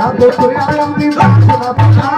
I'm gonna put it on the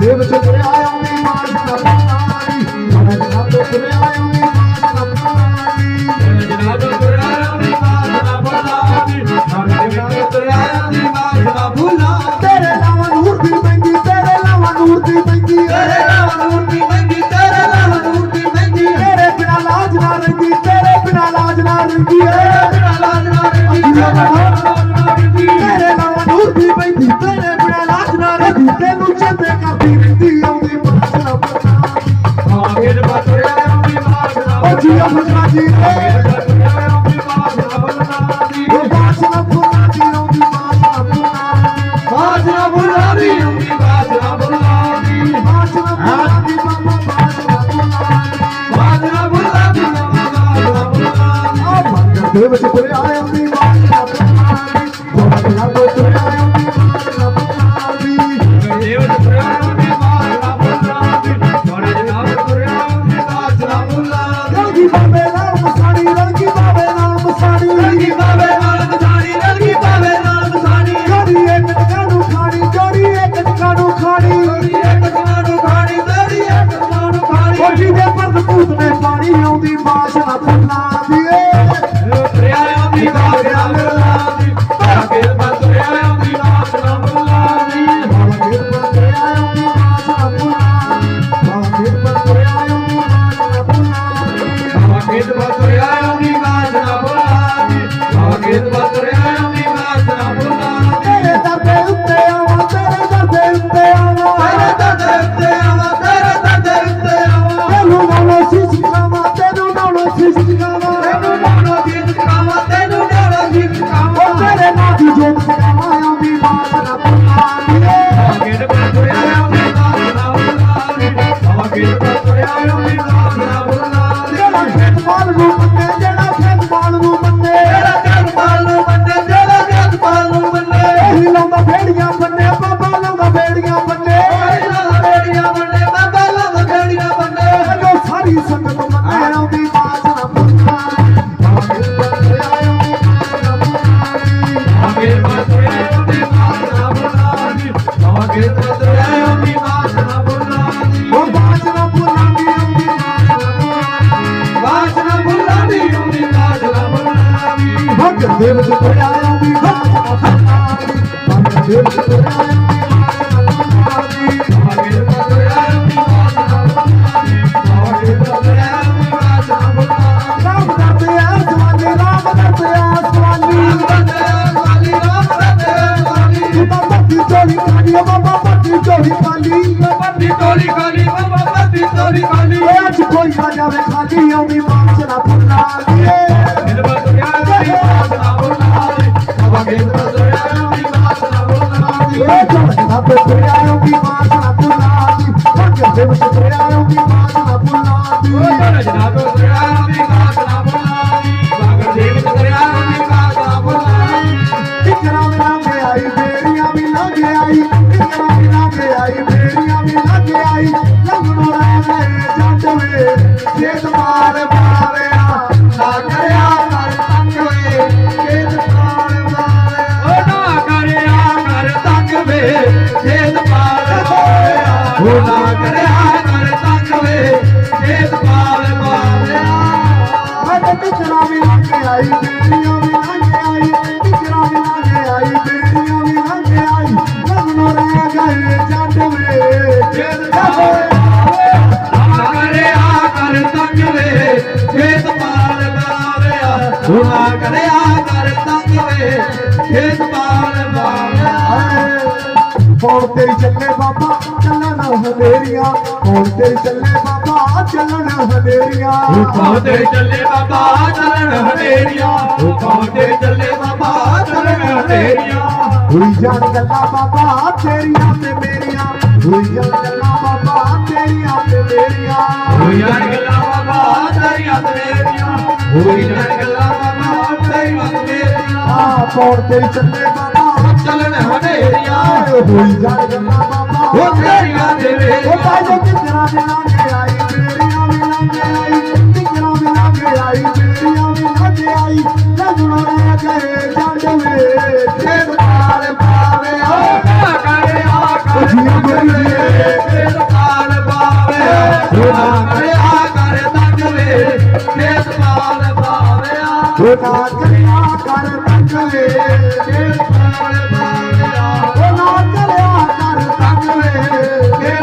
Dev ਚੰਦਰਿਆ Eu Leva-se por aí, I'm gonna do it, I'm gonna छोड़ा छोड़ अब प्यारों की भोला करिया कर तखवे तेरी चले बाबा। हनेरिया बाबा चलन हनेरिया बाबा चलन बाबा चलन ਉਹ ਤੇਰੀਆਂ ਤੇ ਉਹ ਮੇਰੀਆਂ ਤਾਜੋ ਕਿਤਰਾ ਦੇ ਲਾਗੇ ਆਈ ਮੇਰੀਆਂ ਵੀ ਲਾਗੇ ਆਈ ਟਿਕਰਾ ਵੀ ਲਾਗੇ ਆਈ ਮੇਰੀਆਂ ਵੀ ਲਾਗੇ ਆਈ। ਲੰਗੜੋ ਰਹਿ ਗਏ ਜੱਟ ਵੇ ਖੇਤ ਮਾਰ ਪਾਵੇ ਉਹ ਨਾ ਕਰਿਆ ਕਰ ਤੰਗ ਵੇ। ਖੇਤ ਪਾਲ ਪਾਵੇ ਉਹ ਨਾ ਕਰਿਆ ਕਰ ਤੰਗ ਵੇ। ਖੇਤ ਪਾਲ ਪਾਵੇ ਉਹ ਨਾ ਕਰਿਆ ਕਰ ਤੰਗ ਵੇ। ਖੇਤ ਪਾਲ ਪਾਵੇ ਉਹ ਨਾ ਕਰ ਤੰਗ ফুলে